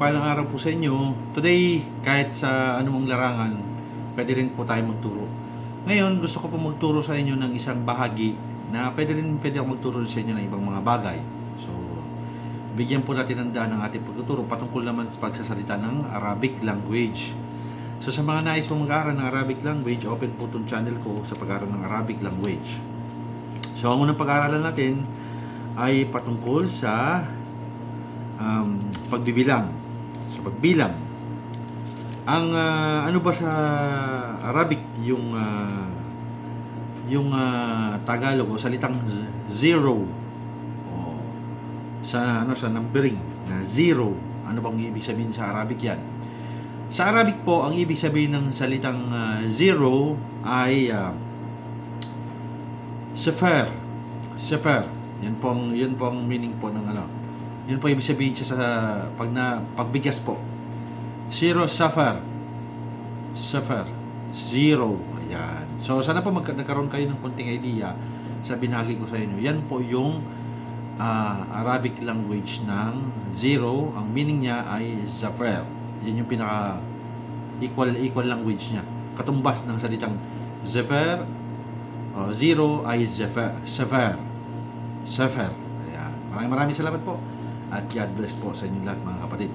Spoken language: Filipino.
Mapagpalang araw po sa inyo. Today, kahit sa anumang larangan, pwede rin po tayo magturo. Ngayon, gusto ko po magturo sa inyo ng isang bahagi na pwede rin pwede ako magturo sa inyo ng ibang mga bagay. So, bigyan po natin ng daan ng ating pagtuturo patungkol naman sa pagsasalita ng Arabic language. So, sa mga nais pong mag-aaral ng Arabic language, open po itong channel ko sa pag-aaral ng Arabic language. So, ang unang pag-aaralan natin ay patungkol sa um, pagbibilang. Sa pagbilang. Ang ah, ano ba sa Arabic yung ah, yung ah, Tagalog o salitang zero? O sa ano sa numbering na zero. Ano bang ibig sabihin sa Arabic yan? Sa Arabic po ang ibig sabihin ng salitang ah, zero ay uh, sefer. Sefer. Yan po ang yun po ang meaning po ng ano yun po ibig sabihin siya sa pag na pagbigas po. Zero sefer sefer zero. Ayan. So sana po magka- nagkaroon kayo ng konting idea sa binahagi ko sa inyo. Yan po yung ah, Arabic language ng zero. Ang meaning niya ay sefer yan yung pinaka equal equal language niya. Katumbas ng salitang sefer o zero ay sefer sefer sefer ayan. Maraming maraming salamat po at God bless po sa inyo lahat mga kapatid